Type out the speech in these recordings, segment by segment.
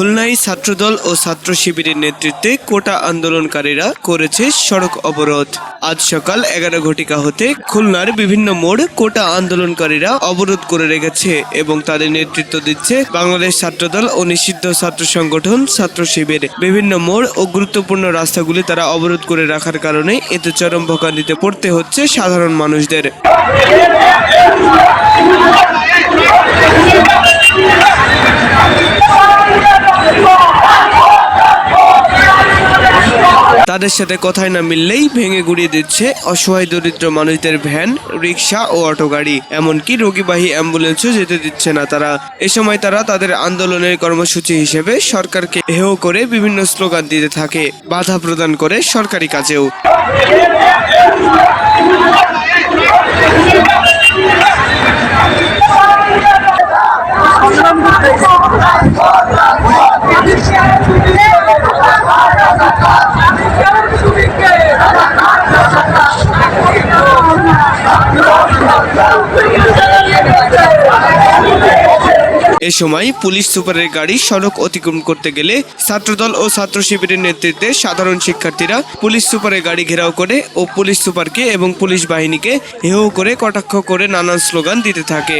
খুলনায় ছাত্রদল ও ছাত্র শিবিরের নেতৃত্বে কোটা আন্দোলনকারীরা করেছে সড়ক অবরোধ। আজ সকাল এগারো ঘটিকা হতে খুলনার বিভিন্ন মোড় কোটা আন্দোলনকারীরা অবরোধ করে রেখেছে এবং তাদের নেতৃত্ব দিচ্ছে বাংলাদেশ ছাত্রদল ও নিষিদ্ধ ছাত্র সংগঠন ছাত্র শিবির। বিভিন্ন মোড় ও গুরুত্বপূর্ণ রাস্তাগুলি তারা অবরোধ করে রাখার কারণে এতে চরম ভোগান্তিতে পড়তে হচ্ছে সাধারণ মানুষদের। তাদের সাথে কথায় না মিললেই ভেঙে গুড়িয়ে দিচ্ছে অসহায় দরিদ্র মানুষদের ভ্যান রিক্সা ও অটো গাড়ি। এমনকি রোগীবাহী অ্যাম্বুলেন্সও যেতে দিচ্ছে না তারা। এ সময় তারা তাদের আন্দোলনের কর্মসূচি হিসেবে সরকারকে হেয় করে বিভিন্ন স্লোগান দিতে থাকে, বাধা প্রদান করে সরকারি কাজেও। সময় পুলিশ সুপারের গাড়ি সড়ক অতিক্রম করতে গেলে ছাত্রদল ও ছাত্র শিবিরের নেতৃত্বে সাধারণ শিক্ষার্থীরা পুলিশ সুপারের গাড়ি ঘেরাও করে ও পুলিশ সুপারকে এবং পুলিশ বাহিনীকে হেহ করে কটাক্ষ করে নানান স্লোগান দিতে থাকে।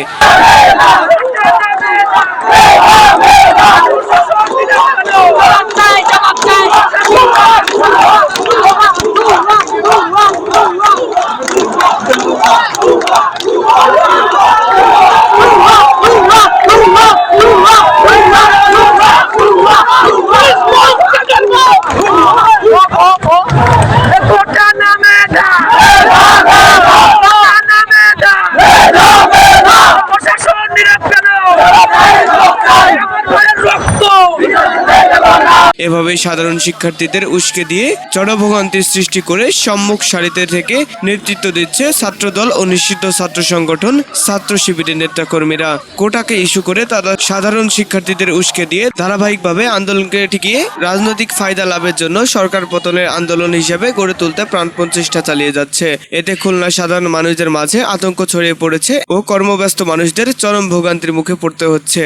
এভাবে সাধারণ শিক্ষার্থীদের উস্কে দিয়ে জনভোগান্তির সৃষ্টি করে সম্মুখ সারিতে থেকে নেতৃত্ব দিচ্ছে ছাত্রদল ও নিষিদ্ধ ছাত্র সংগঠন ছাত্র শিবিরের নেতাকর্মীরা। কোটাকে ইস্যু করে তারা সাধারণ শিক্ষার্থীদের উস্কে দিয়ে ধারাবাহিকভাবে আন্দোলনকে ঠেকিয়ে রাজনৈতিক ফায়দা লাভের জন্য সরকার পতনের আন্দোলন হিসেবে গড়ে তুলতে প্রাণপণ চেষ্টা চালিয়ে যাচ্ছে। এতে খুলনা সাধারণ মানুষদের মাঝে আতঙ্ক ছড়িয়ে পড়েছে ও কর্মব্যস্ত মানুষদের চরম ভোগান্তির মুখে পড়তে হচ্ছে।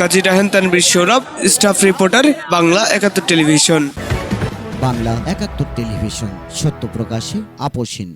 Kazi Rahen Tanvir Sourav, staff reporter, Bangla Ekattor television. Bangla একাত্তর টেলিভিশন, সত্য প্রকাশে আপোষহীন